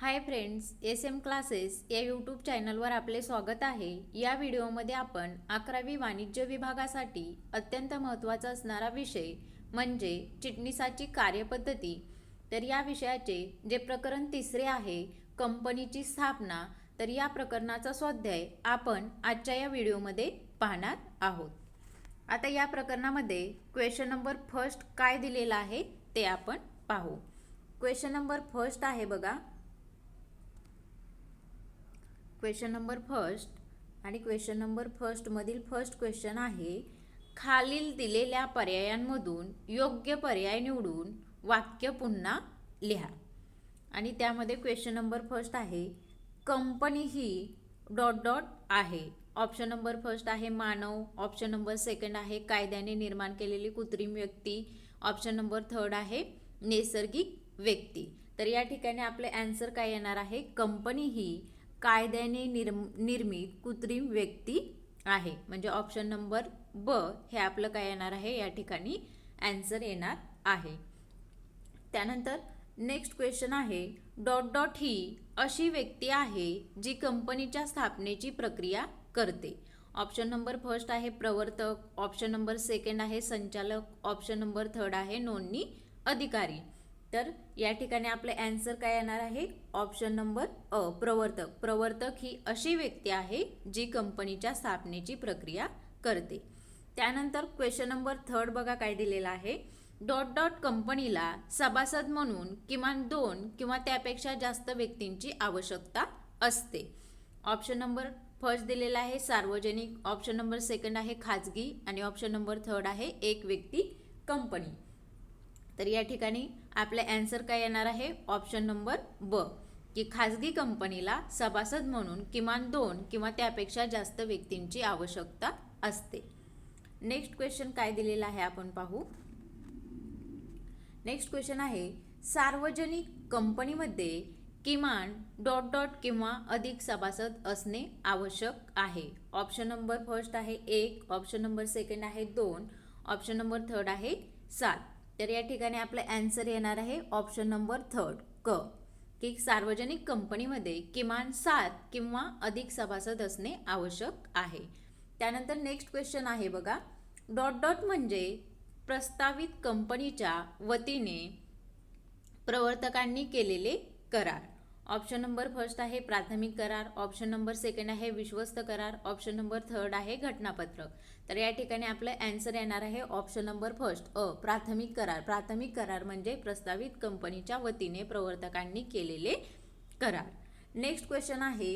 Hi friends S M classes या YouTube चॅनलवर आपले स्वागत आहे. या व्हिडिओमध्ये आपण अकरावी वाणिज्य विभागासाठी अत्यंत महत्त्वाचा असणारा विषय म्हणजे चिटणीसाची कार्यपद्धती. तर या विषयाचे जे प्रकरण तिसरे आहे कंपनीची स्थापना तर या प्रकरणाचा स्वाध्याय आपण आजच्या या व्हिडिओमध्ये पाहणार आहोत. आता या प्रकरणामध्ये क्वेश्चन नंबर फर्स्ट काय दिलेला आहे ते आपण पाहू. क्वेश्चन नंबर फर्स्ट आहे बघा. क्वेश्चन नंबर फर्स्ट आणि क्वेश्चन नंबर फर्स्टमधील फर्स्ट क्वेश्चन आहे खालील दिलेल्या पर्यायांमधून योग्य पर्याय निवडून वाक्य पुन्हा लिहा. आणि त्यामध्ये क्वेश्चन नंबर फर्स्ट आहे कंपनी ही डॉट डॉट आहे. ऑप्शन नंबर फर्स्ट आहे मानव ऑप्शन नंबर सेकंड आहे कायद्याने निर्माण केलेली कृत्रिम व्यक्ती ऑप्शन नंबर थर्ड आहे नैसर्गिक व्यक्ती. तर या ठिकाणी आपले आन्सर काय येणार आहे? कंपनी ही कायद्याने निर्म निर्मित कृत्रिम व्यक्ती आहे. म्हणजे ऑप्शन नंबर ब हे आपलं काय येणार आहे? या ठिकाणी आन्सर येणार आहे. त्यानंतर नेक्स्ट क्वेश्चन आहे डॉट डॉट ही अशी व्यक्ती आहे जी कंपनीच्या स्थापनेची प्रक्रिया करते. ऑप्शन नंबर फर्स्ट आहे प्रवर्तक ऑप्शन नंबर सेकंड आहे संचालक ऑप्शन नंबर थर्ड आहे नोंदणी अधिकारी. तर या ठिकाणी आपलं ॲन्सर काय येणार आहे? ऑप्शन नंबर अ प्रवर्तक. प्रवर्तक ही अशी व्यक्ती आहे जी कंपनीच्या स्थापनेची प्रक्रिया करते. त्यानंतर क्वेश्चन नंबर थर्ड बघा काय दिलेला आहे. डॉट डॉट कंपनीला सभासद म्हणून किमान दोन किंवा त्यापेक्षा जास्त व्यक्तींची आवश्यकता असते. ऑप्शन नंबर फर्स्ट दिलेला आहे सार्वजनिक. ऑप्शन नंबर सेकंड आहे खाजगी. आणि ऑप्शन नंबर थर्ड आहे एक व्यक्ती कंपनी तर या ठिकाणी आपला ॲन्सर काय येणार आहे? ऑप्शन नंबर ब की खाजगी कंपनीला सभासद म्हणून किमान दोन किंवा त्यापेक्षा जास्त व्यक्तींची आवश्यकता असते. नेक्स्ट क्वेश्चन काय दिलेला आहे आपण पाहू. नेक्स्ट क्वेश्चन आहे सार्वजनिक कंपनीमध्ये किमान डॉट डॉट किंवा अधिक सभासद असणे आवश्यक आहे. ऑप्शन नंबर फर्स्ट आहे एक ऑप्शन नंबर सेकंड आहे दोन ऑप्शन नंबर थर्ड आहे सात. तर या ठिकाणी आपलं ॲन्सर येणार आहे ऑप्शन नंबर थर्ड क. की सार्वजनिक कंपनीमध्ये किमान सात किंवा अधिक सभासद असणे आवश्यक आहे. त्यानंतर नेक्स्ट क्वेश्चन आहे बघा. डॉट डॉट म्हणजे प्रस्तावित कंपनीच्या वतीने प्रवर्तकांनी केलेले करार. ऑप्शन नंबर फर्स्ट आहे प्राथमिक करार ऑप्शन नंबर सेकंड आहे विश्वस्त करार ऑप्शन नंबर थर्ड आहे घटनापत्रक. तर या ठिकाणी आपलं ॲन्सर येणार आहे ऑप्शन नंबर फर्स्ट अ प्राथमिक करार. प्राथमिक करार म्हणजे प्रस्तावित कंपनीच्या वतीने प्रवर्तकांनी केलेले करार. नेक्स्ट क्वेश्चन आहे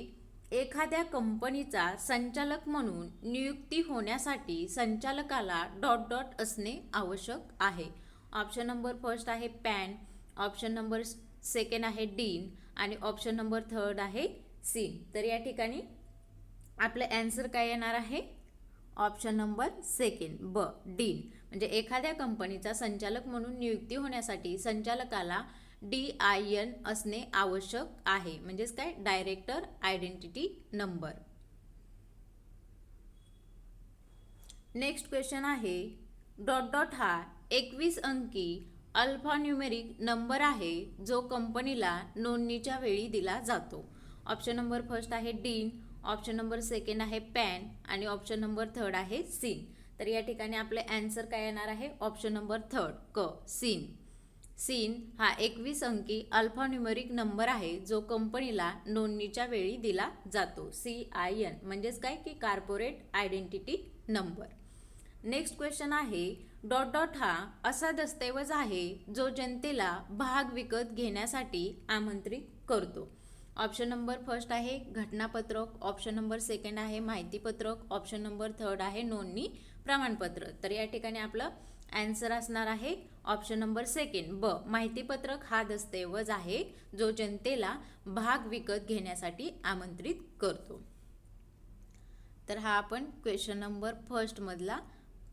एखाद्या कंपनीचा संचालक म्हणून नियुक्ती होण्यासाठी संचालकाला डॉट डॉट असणे आवश्यक आहे. ऑप्शन नंबर फर्स्ट आहे पॅन ऑप्शन नंबर सेकंड आहे डीन आणि ऑप्शन नंबर थर्ड आहे सीन तर या ठिकाणी आपलं ॲन्सर काय येणार आहे? ऑप्शन नंबर सेकंड ब डीन म्हणजे एखाद्या कंपनीचा संचालक म्हणून नियुक्ती होण्यासाठी संचालकाला डी आय एन असणे आवश्यक आहे. म्हणजेच काय? Director identity number next question आहे डॉट डॉट हा एकवीस अंकी अल्फान्युमेरिक नंबर आहे जो कंपनीला नोंदणीच्या वेळी दिला जातो. ऑप्शन नंबर फर्स्ट आहे डीन ऑप्शन नंबर सेकंड आहे पॅन आणि ऑप्शन नंबर थर्ड आहे सीन. तर या ठिकाणी आपले अँसर काय येणार आहे? ऑप्शन नंबर थर्ड क सीन. सीन हा एकवीस अंकी अल्फान्युमेरिक नंबर आहे जो कंपनीला नोंदणीच्या वेळी दिला जातो. सी आय एन म्हणजेच काय? की corporate identity number next question आहे डॉट डॉट हा असा दस्तऐवज आहे जो जनतेला भाग विकत घेण्यासाठी आमंत्रित करतो. ऑप्शन नंबर फर्स्ट आहे घटनापत्रक. ऑप्शन नंबर सेकंड आहे माहितीपत्रक. ऑप्शन नंबर थर्ड आहे नोंदणी प्रमाणपत्र. तर या ठिकाणी आपलं आन्सर असणार आहे. ऑप्शन नंबर सेकंड ब माहितीपत्रक हा दस्तऐवज आहे जो जनतेला भाग विकत घेण्यासाठी आमंत्रित करतो. तर हा आपण क्वेश्चन नंबर फर्स्टमधला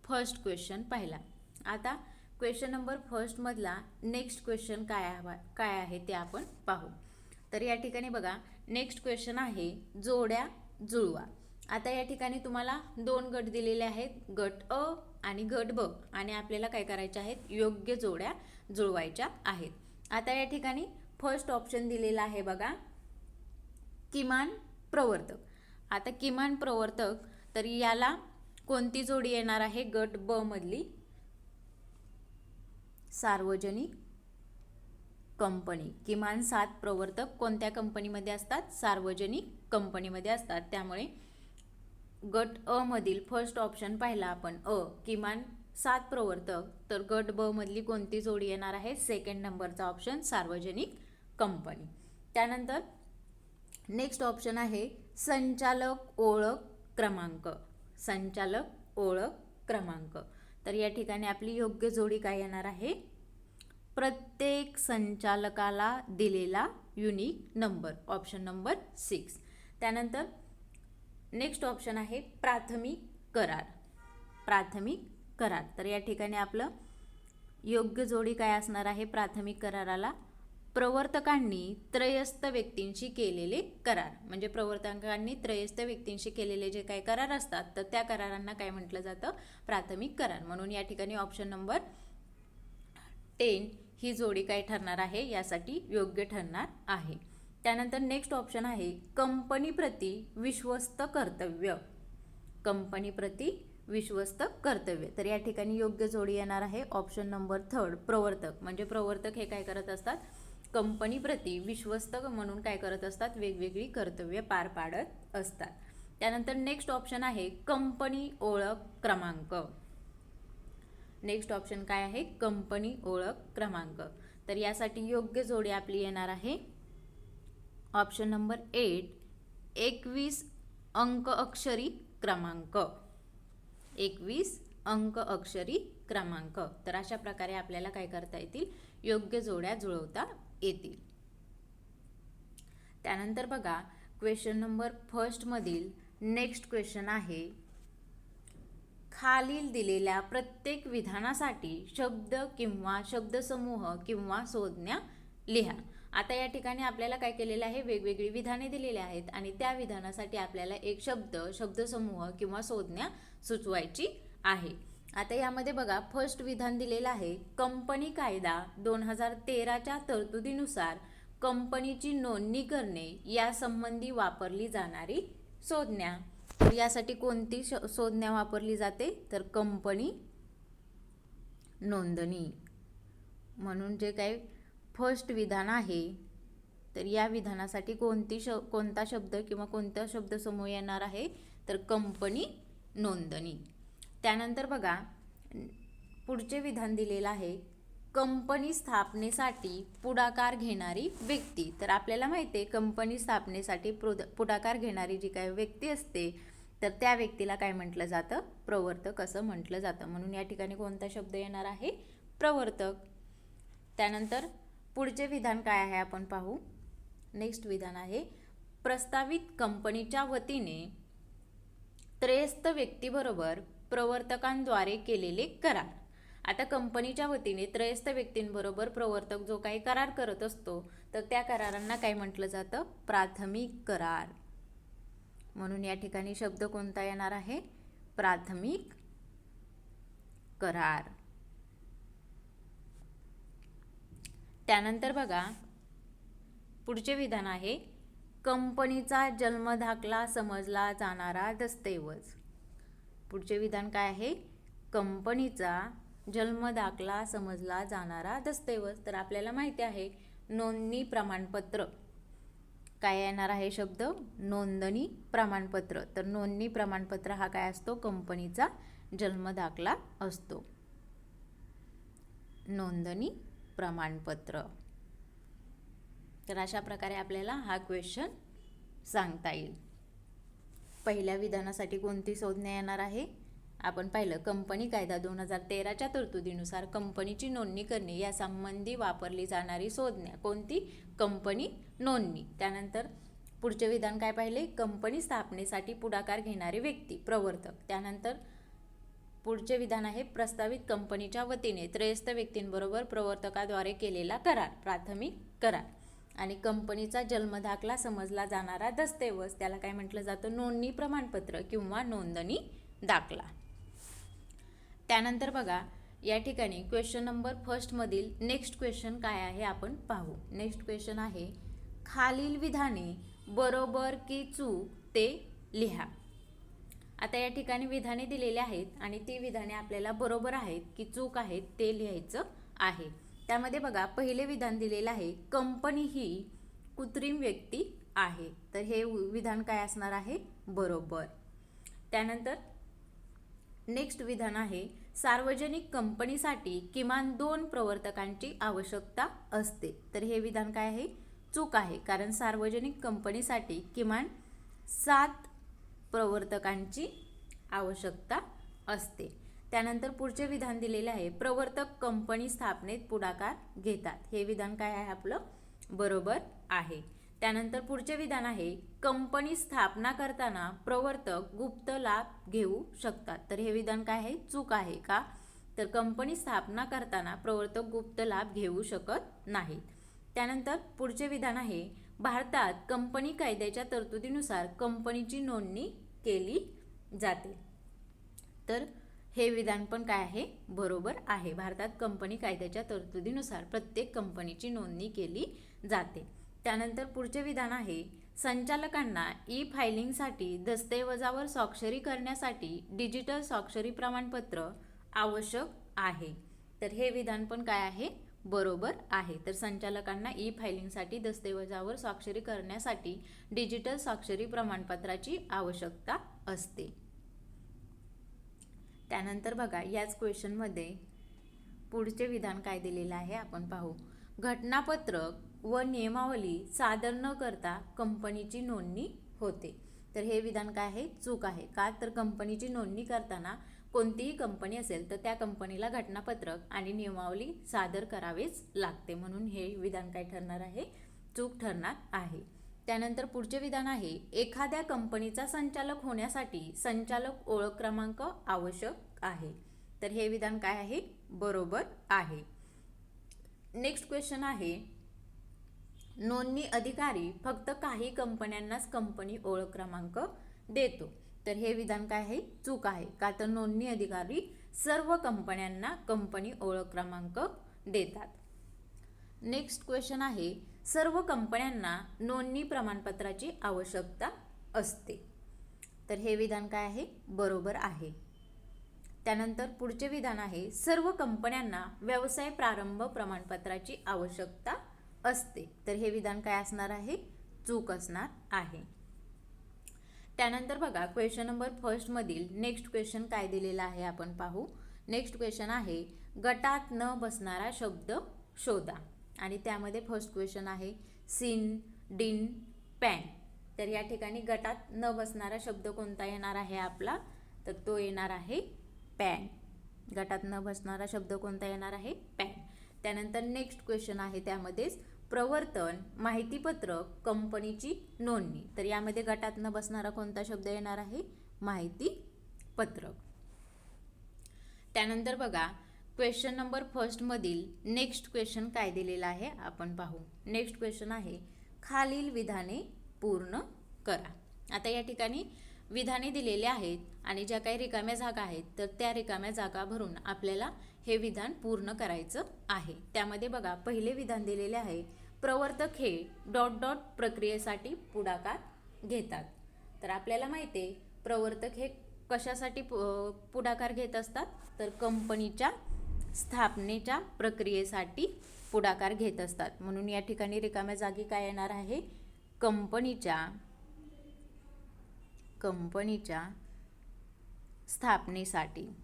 फर्स्ट क्वेश्चन पाहिला. आता क्वेश्चन नंबर फर्स्टमधला नेक्स्ट क्वेश्चन काय हवा काय आहे ते आपण पाहू. तर या ठिकाणी बघा नेक्स्ट क्वेश्चन आहे जोड्या जुळवा. आता या ठिकाणी तुम्हाला दोन गट दिलेले आहेत गट अ आणि गट ब. आणि आपल्याला काय करायचे आहेत? योग्य जोड्या जुळवायच्या आहेत. आता या ठिकाणी फर्स्ट ऑप्शन दिलेला आहे बघा किमान प्रवर्तक. आता किमान प्रवर्तक तर याला कोणती जोडी येणार आहे गट ब मधली? सार्वजनिक कंपनी. किमान सात प्रवर्तक कोणत्या कंपनीमध्ये असतात? सार्वजनिक कंपनीमध्ये असतात. त्यामुळे गट अ मधील फर्स्ट ऑप्शन पाहिला आपण. अ किमान सात प्रवर्तक. तर गट ब मधली कोणती जोडी येणार आहे? सेकंड नंबरचा ऑप्शन सार्वजनिक कंपनी. त्यानंतर नेक्स्ट ऑप्शन आहे संचालक ओळख क्रमांक. संचालक ओळख क्रमांक. तर या ठिकाणी आपली योग्य जोडी काय येणार आहे? प्रत्येक संचालकाला दिलेला unique number option number six त्यानंतर नेक्स्ट ऑप्शन आहे प्राथमिक करार. प्राथमिक करार. तर या ठिकाणी आपलं योग्य जोडी काय असणार आहे? प्राथमिक कराराला प्रवर्तकांनी त्रयस्थ व्यक्तींशी केलेले करार. म्हणजे प्रवर्तकांनी त्रयस्थ व्यक्तींशी केलेले जे काही करार असतात तर त्या करारांना काय म्हटलं जातं? प्राथमिक करार. म्हणून या ठिकाणी ऑप्शन नंबर टेन ही जोडी काय ठरणार आहे? यासाठी योग्य ठरणार आहे. त्यानंतर नेक्स्ट ऑप्शन आहे कंपनीप्रती विश्वस्त कर्तव्य. कंपनीप्रती विश्वस्त कर्तव्य. तर या ठिकाणी योग्य जोडी येणार आहे. ऑप्शन नंबर थर्ड प्रवर्तक. म्हणजे प्रवर्तक हे काय करत असतात? कंपनीप्रती विश्वस्त म्हणून काय करत असतात? वेगवेगळी कर्तव्य पार पाडत असतात. त्यानंतर नेक्स्ट ऑप्शन आहे कंपनी ओळख क्रमांक. नेक्स्ट ऑप्शन काय आहे? कंपनी ओळख क्रमांक. तर यासाठी योग्य जोडी आपली येणार आहे. ऑप्शन नंबर एट एकवीस अंक अक्षरी क्रमांक. एकवीस अंक अक्षरी क्रमांक. तर अशा प्रकारे आपल्याला काय करता येतील? योग्य जोड्या जुळवता येतील. त्यानंतर बघा क्वेश्चन नंबर फर्स्टमधील नेक्स्ट क्वेश्चन आहे खालील दिलेल्या प्रत्येक विधानासाठी शब्द किंवा शब्दसमूह किंवा संज्ञा लिहा. आता या ठिकाणी आपल्याला काय केलेलं आहे? वेगवेगळी विधाने दिलेली आहेत आणि त्या विधानासाठी आपल्याला एक शब्द शब्दसमूह किंवा संज्ञा सुचवायची आहे. आता यामध्ये बघा फर्स्ट विधान दिलेलं आहे कंपनी कायदा दोन हजार तेराच्या तरतुदीनुसार कंपनीची नोंदणी करणे यासंबंधी वापरली जाणारी संज्ञा. तर यासाठी कोणती श संज्ञा वापरली जाते? तर कंपनी नोंदणी. म्हणून जे काही फर्स्ट विधान आहे तर या विधानासाठी कोणती श कोणता शब्द किंवा कोणता शब्दसमूह येणार आहे? तर कंपनी नोंदणी. त्यानंतर बघा पुढचे विधान दिलेलं आहे कंपनी स्थापनेसाठी पुढाकार घेणारी व्यक्ती. तर आपल्याला माहिती आहे कंपनी स्थापनेसाठी पुढ पुढाकार घेणारी जी काही व्यक्ती असते तर त्या व्यक्तीला काय म्हटलं जातं? प्रवर्तक असं म्हटलं जातं. म्हणून या ठिकाणी कोणता शब्द येणार आहे? प्रवर्तक. त्यानंतर पुढचे विधान काय आहे आपण पाहू. नेक्स्ट विधान आहे प्रस्तावित कंपनीच्या वतीने त्रयस्थ व्यक्तीबरोबर प्रवर्तकांद्वारे केलेले करार. आता कंपनीच्या वतीने त्रयस्थ व्यक्तींबरोबर प्रवर्तक जो काही करार करत असतो तर त्या करारांना काय म्हटलं जातं? प्राथमिक करार. म्हणून या ठिकाणी शब्द कोणता येणार आहे? प्राथमिक करार. त्यानंतर बघा पुढचे विधान आहे कंपनीचा जन्मदाखला समजला जाणारा दस्तऐवज पुढचे विधान काय आहे? कंपनीचा जन्मदाखला समजला जाणारा दस्तऐवज तर आपल्याला माहिती आहे नोंदणी प्रमाणपत्र. काय येणार आहे शब्द? नोंदणी प्रमाणपत्र. तर नोंदणी प्रमाणपत्र हा काय असतो? कंपनीचा जन्मदाखला असतो. नोंदणी प्रमाणपत्र. तर अशा प्रकारे आपल्याला हा क्वेश्चन सांगता येईल. पहिल्या विधानासाठी कोणती संज्ञा येणार आहे? आपण पाहिलं कंपनी कायदा दोन हजार तेराच्या तरतुदीनुसार कंपनीची नोंदणी करणे या संबंधी वापरली जाणारी संज्ञा कोणती? कंपनी नोंदणी. त्यानंतर पुढचे विधान काय पाहिले? कंपनी स्थापनेसाठी पुढाकार घेणारी व्यक्ती प्रवर्तक. त्यानंतर पुढचे विधान आहे प्रस्तावित कंपनीच्या वतीने त्रयस्थ व्यक्तींबरोबर प्रवर्तकाद्वारे केलेला करार प्राथमिक करार. आणि कंपनीचा जन्मदाखला समजला जाणारा दस्तऐवज त्याला काय म्हटलं जातं? नोंदणी प्रमाणपत्र किंवा नोंदणी दाखला. त्यानंतर बघा या ठिकाणी क्वेश्चन नंबर फर्स्टमधील नेक्स्ट क्वेश्चन काय आहे आपण पाहू. नेक्स्ट क्वेश्चन आहे खालील विधाने बरोबर की चूक ते लिहा. आता या ठिकाणी विधाने दिलेली आहेत आणि ती विधाने आपल्याला बरोबर आहेत की चूक आहेत ते लिहायचं आहे. त्यामध्ये बघा पहिले विधान दिलेलं आहे कंपनी ही कृत्रिम व्यक्ती आहे. तर हे विधान काय असणार आहे? बरोबर. त्यानंतर नेक्स्ट विधान आहे सार्वजनिक कंपनीसाठी किमान दोन प्रवर्तकांची आवश्यकता असते. तर हे विधान काय आहे? चूक आहे कारण सार्वजनिक कंपनीसाठी किमान सात प्रवर्तकांची आवश्यकता असते. त्यानंतर पुढचे विधान दिलेले आहे. प्रवर्तक कंपनी स्थापनेत पुढाकार घेतात. हे विधान काय आहे आपलं? बरोबर आहे. त्यानंतर पुढचे विधान आहे कंपनी स्थापना करताना प्रवर्तक गुप्त लाभ घेऊ शकतात. तर हे विधान काय आहे? चूक आहे का? तर कंपनी स्थापना करताना प्रवर्तक गुप्त लाभ घेऊ शकत नाहीत. त्यानंतर पुढचे विधान आहे भारतात कंपनी कायद्याच्या तरतुदीनुसार कंपनीची नोंदणी केली जाते. तर हे विधान पण काय आहे? बरोबर आहे. भारतात कंपनी कायद्याच्या तरतुदीनुसार प्रत्येक कंपनीची नोंदणी केली जाते. त्यानंतर पुढचे विधान आहे संचालकांना ई फायलिंगसाठी दस्तऐवजावर स्वाक्षरी करण्यासाठी डिजिटल स्वाक्षरी प्रमाणपत्र आवश्यक आहे. तर हे विधान पण काय आहे? बरोबर आहे. तर संचालकांना ई फायलिंगसाठी दस्तऐवजावर स्वाक्षरी करण्यासाठी डिजिटल स्वाक्षरी प्रमाणपत्राची आवश्यकता असते. त्यानंतर बघा याच क्वेश्चनमध्ये पुढचे विधान काय दिलेलं आहे आपण पाहू. घटनापत्रक व नियमावली सादर न करता कंपनीची नोंदणी होते. तर हे विधान काय आहे? चूक आहे. का? तर कंपनीची नोंदणी करताना कोणतीही कंपनी असेल तर त्या कंपनीला घटनापत्रक आणि नियमावली सादर करावेच लागते. म्हणून हे विधान काय ठरणार आहे? चूक ठरणार आहे. त्यानंतर पुढचे विधान आहे एखाद्या कंपनीचा संचालक होण्यासाठी संचालक ओळख क्रमांक आवश्यक आहे. तर हे विधान काय आहे? बरोबर आहे. नेक्स्ट क्वेश्चन आहे नोंदणी अधिकारी फक्त काही कंपन्यांनाच कंपनी ओळख क्रमांक देतो. तर हे विधान काय आहे? चूक आहे. का तर नोंदणी अधिकारी सर्व कंपन्यांना कंपनी ओळख क्रमांक देतात. नेक्स्ट क्वेश्चन आहे सर्व कंपन्यांना नोंदणी प्रमाणपत्राची आवश्यकता असते. तर हे विधान काय आहे? बरोबर आहे. त्यानंतर पुढचे विधान आहे सर्व कंपन्यांना व्यवसाय प्रारंभ प्रमाणपत्राची आवश्यकता असते. तर हे विधान काय असणार आहे? चूक असणार आहे. त्यानंतर बघा क्वेश्चन नंबर फर्स्टमधील नेक्स्ट क्वेश्चन काय दिलेला आहे आपण पाहू. नेक्स्ट क्वेश्चन आहे गटात न बसणारा शब्द शोधा. आणि त्यामध्ये फर्स्ट क्वेश्चन आहे सिन डिन पॅन तर या ठिकाणी गटात न बसणारा शब्द कोणता येणार आहे आपला? तर तो येणार आहे पॅन गटात न बसणारा शब्द कोणता येणार आहे? पॅन त्यानंतर नेक्स्ट क्वेश्चन आहे त्यामध्येच प्रवर्तन माहितीपत्रक कंपनीची नोंदणी. तर यामध्ये गटात न बसणारा कोणता शब्द येणार आहे? माहिती पत्रक त्यानंतर बघा क्वेश्चन नंबर फर्स्टमधील नेक्स्ट क्वेश्चन काय दिलेला आहे? आपण पाहू. नेक्स्ट क्वेश्चन आहे खालील विधाने पूर्ण करा. आता या ठिकाणी विधाने दिलेले आहेत आणि ज्या काही रिकाम्या जागा आहेत तर त्या रिकाम्या जागा भरून आपल्याला हे विधान पूर्ण करायचं आहे. त्यामध्ये बघा पहिले विधान दिलेले आहे प्रवर्तक हे डॉट डॉट प्रक्रियेसाठी पुढाकार घेतात. तर आपल्याला माहिती आहे प्रवर्तक हे कशासाठी पु- पुढाकार घेत असतात? तर कंपनीच्या स्थापनेच्या प्रक्रियेसाठी पुढाकार घेत असतात. म्हणून या ठिकाणी रिकाम्या जागी काय येणार आहे? कंपनीच्या कंपनीच्या स्थापनेसाठी.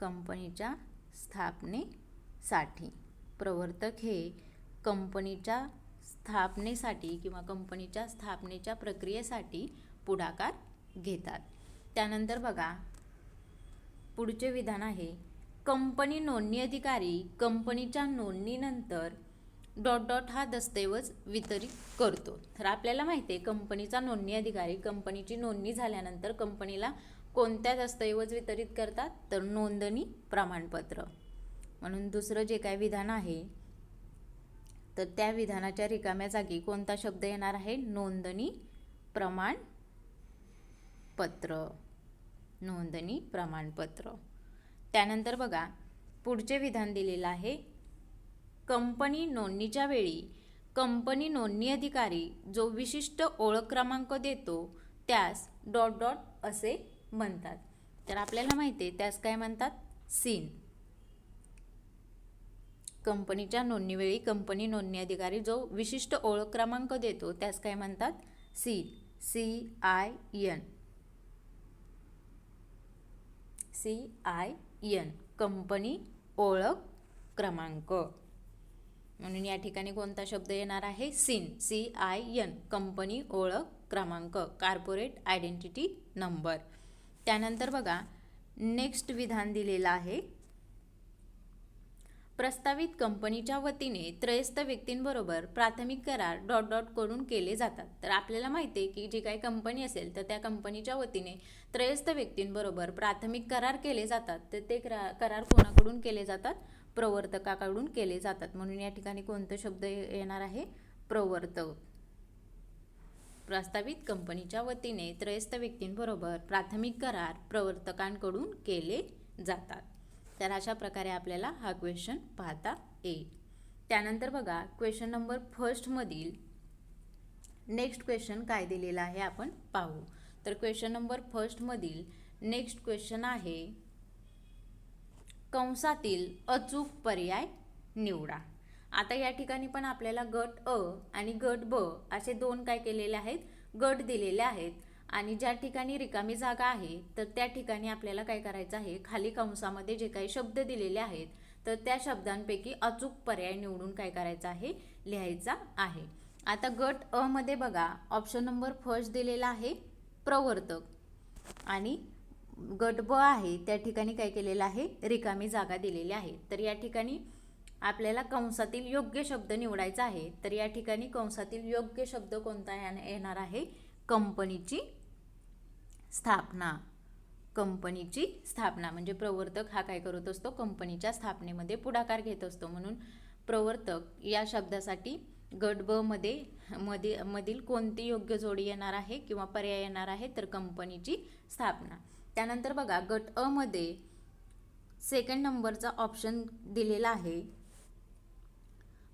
कंपनीच्या स्थापनेसाठी. प्रवर्तक हे कंपनीच्या स्थापनेसाठी किंवा कंपनीच्या स्थापनेच्या प्रक्रियेसाठी पुढाकार घेतात. त्यानंतर बघा पुढचे विधान आहे. कंपनी नोंदणी अधिकारी कंपनीच्या नोंदणीनंतर डॉट डॉट हा दस्तऐवज वितरित करतो. तर आपल्याला माहिती आहे कंपनीचा नोंदणी अधिकारी कंपनीची नोंदणी झाल्यानंतर कंपनीला कोणत्या दस्तऐवज वितरित करतात? तर नोंदणी प्रमाणपत्र. म्हणून दुसरं जे काय विधान आहे तर त्या विधानाच्या रिकाम्या जागी कोणता शब्द येणार आहे? नोंदणी प्रमाणपत्र. नोंदणी प्रमाणपत्र. त्यानंतर बघा पुढचे विधान दिलेलं आहे. कंपनी नोंदणीच्या वेळी कंपनी नोंदणी अधिकारी जो विशिष्ट ओळख क्रमांक देतो त्यास डॉट डॉट असे म्हणतात. तर आपल्याला माहिती आहे त्यास काय म्हणतात? सीन. कंपनीच्या नोंदणीवेळी कंपनी नोंदणी अधिकारी जो विशिष्ट ओळख क्रमांक देतो त्यास काय म्हणतात? CIN. C I N. C I N company ओळख क्रमांक. म्हणून या ठिकाणी कोणता शब्द येणार आहे? CIN C I N company ओळख क्रमांक कार्पोरेट आयडेंटिटी नंबर त्यानंतर बघा नेक्स्ट विधान दिलेलं आहे. प्रस्तावित कंपनीच्या वतीने त्रयस्थ व्यक्तींबरोबर प्राथमिक करार डॉट डॉट करून केले जातात. तर आपल्याला माहिती आहे की जी काही कंपनी असेल तर त्या कंपनीच्या वतीने त्रयस्थ व्यक्तींबरोबर प्राथमिक करार केले जातात. तर ते करा करार कोणाकडून केले जातात? प्रवर्तकाकडून केले जातात. म्हणून या ठिकाणी कोणतं शब्द येणार आहे? प्रवर्तक. प्रस्तावित कंपनीच्या वतीने त्रयस्थ व्यक्तींबरोबर प्राथमिक करार प्रवर्तकांकडून केले जातात. तर अशा प्रकारे आपल्याला हा क्वेश्चन पाहता येईल. त्यानंतर बघा क्वेश्चन नंबर फर्स्टमधील नेक्स्ट क्वेश्चन काय दिलेला आहे आपण पाहू. तर क्वेश्चन नंबर फर्स्टमधील नेक्स्ट क्वेश्चन आहे कंसातील अचूक पर्याय निवडा. आता या ठिकाणी पण आपल्याला गट अ आणि गट ब असे दोन काय केलेले आहेत? गट दिलेले आहेत. आणि ज्या ठिकाणी रिकामी जागा आहे तर त्या ठिकाणी आपल्याला काय करायचं आहे? खाली कंसामध्ये जे काही शब्द दिलेले आहेत तर त्या शब्दांपैकी अचूक पर्याय निवडून काय करायचं आहे? लिहायचा आहे. आता गट अ मध्ये बघा. ऑप्शन नंबर फर्स्ट दिलेला आहे प्रवर्तक. आणि गट ब आहे त्या ठिकाणी काय केलेलं आहे? रिकामी जागा दिलेली आहे. तर या ठिकाणी आपल्याला कंसातील योग्य शब्द निवडायचा आहे. तर या ठिकाणी कंसातील योग्य शब्द कोणता येणार आहे? कंपनीची स्थापना. कंपनीची स्थापना. म्हणजे प्रवर्तक हा काय करत असतो? कंपनीच्या स्थापनेमध्ये पुढाकार घेत असतो. म्हणून प्रवर्तक या शब्दासाठी गट ब मध्ये मध्ये मधील कोणती योग्य जोडी येणार आहे किंवा पर्याय येणार आहे तर कंपनीची स्थापना. त्यानंतर बघा गट अ मध्ये सेकंड नंबरचा ऑप्शन दिलेला आहे.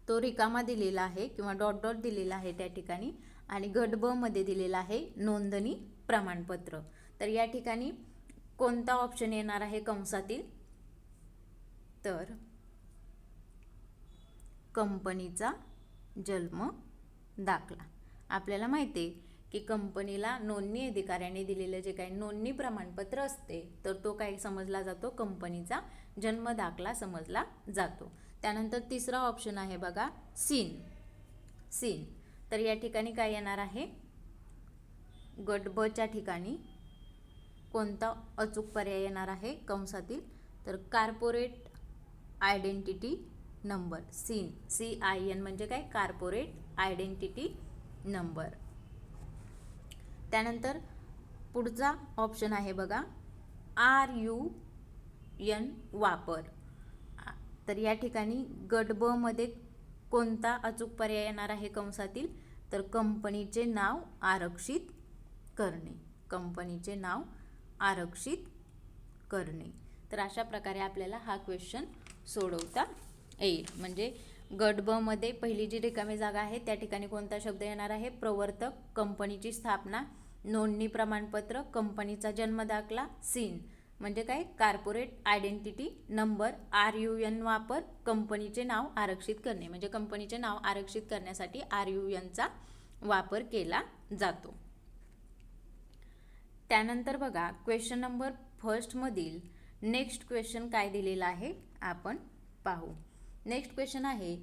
तो रिकामा दिलेला आहे किंवा डॉट डॉट दिलेला आहे त्या ठिकाणी. आणि गट ब मध्ये दिलेला आहे नोंदणी प्रमाणपत्र. तर या ठिकाणी कोणता ऑप्शन येणार आहे कंसातील? तर कंपनीचा जन्म दाखला. आपल्याला माहिती आहे की कंपनीला नोंदणी अधिकाऱ्याने दिलेलं जे काही नोंदणी प्रमाणपत्र असते तर तो काय समजला जातो? कंपनीचा जन्म दाखला समजला जातो. त्यानंतर तिसरा ऑप्शन आहे बघा सीन. सीन. तर या ठिकाणी काय येणार आहे? गट ब च्या ठिकाणी कोणता अचूक पर्याय येणार आहे कंसातील? तर corporate identity number CIN C I N म्हणजे काय? कार्पोरेट आयडेंटिटी नंबर त्यानंतर पुढचा ऑप्शन आहे बघा. आर यू एन वापर. तर या ठिकाणी गट ब मध्ये कोणता अचूक पर्याय येणार आहे कंसातील? तर कंपनीचे नाव आरक्षित करणे. कंपनीचे नाव आरक्षित करणे. तर अशा प्रकारे आपल्याला हा क्वेश्चन सोडवता येईल. म्हणजे गट ब मध्ये पहिली जी रिकामी जागा आहे त्या ठिकाणी कोणता शब्द येणार आहे? प्रवर्तक कंपनीची स्थापना नोंदणी प्रमाणपत्र कंपनीचा जन्म दाखला सीन म्हणजे काय? Corporate identity number R U N वापर कंपनीचे नाव आरक्षित करणे. म्हणजे कंपनीचे नाव आरक्षित करण्यासाठी आर यू एनचा वापर केला जातो. त्यानंतर बघा क्वेश्चन नंबर फर्स्टमधील नेक्स्ट क्वेश्चन काय दिलेला आहे? आपण पाहू. नेक्स्ट क्वेश्चन आहे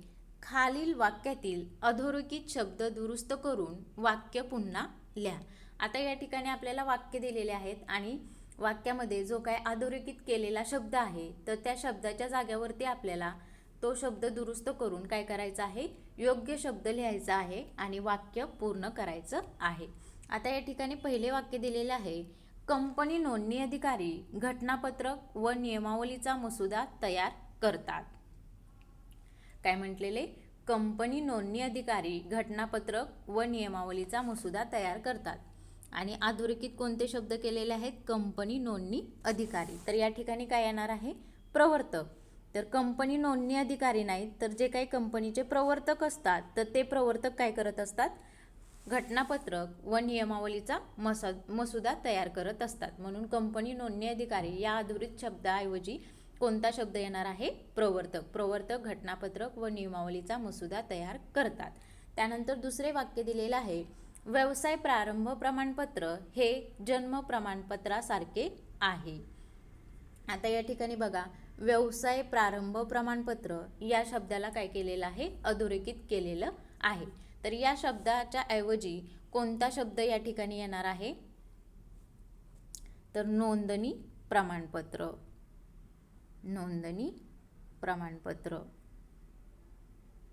खालील वाक्यातील अधोरेखित शब्द दुरुस्त करून वाक्य पुन्हा लिहा. आता या ठिकाणी आपल्याला वाक्य दिलेले आहेत आणि वाक्यामध्ये जो काय अधोरेखित केलेला शब्द आहे तर त्या शब्दाच्या जाग्यावरती आपल्याला तो शब्द दुरुस्त करून काय करायचा आहे? योग्य शब्द लिहायचा आहे आणि वाक्य पूर्ण करायचं आहे. आता या ठिकाणी पहिले वाक्य दिलेले आहे कंपनी नोंदणी अधिकारी घटनापत्रक व नियमावलीचा मसुदा तयार करतात. काय म्हटलेले? कंपनी नोंदणी अधिकारी घटनापत्रक व नियमावलीचा मसुदा तयार करतात. आणि अधोरेखित कोणते शब्द केलेले आहेत? कंपनी नोंदणी अधिकारी. तर या ठिकाणी काय येणार आहे? प्रवर्तक. तर कंपनी नोंदणी अधिकारी नाहीत तर जे काही कंपनीचे प्रवर्तक असतात तर ते प्रवर्तक काय करत असतात? घटनापत्रक व नियमावलीचा मसा मसुदा तयार करत असतात. म्हणून कंपनी नोंदणी अधिकारी या अधुरित शब्दाऐवजी कोणता शब्द येणार आहे? प्रवर्तक. प्रवर्तक घटनापत्रक व नियमावलीचा मसुदा तयार करतात. त्यानंतर दुसरे वाक्य दिलेलं आहे व्यवसाय प्रारंभ प्रमाणपत्र हे जन्म प्रमाणपत्रासारखे आहे. आता या ठिकाणी बघा व्यवसाय प्रारंभ प्रमाणपत्र या शब्दाला काय केलेलं आहे? अधोरेखित केलेलं आहे. तर या शब्दाच्या ऐवजी कोणता शब्द या ठिकाणी येणार आहे? तर नोंदणी प्रमाणपत्र. नोंदणी प्रमाणपत्र.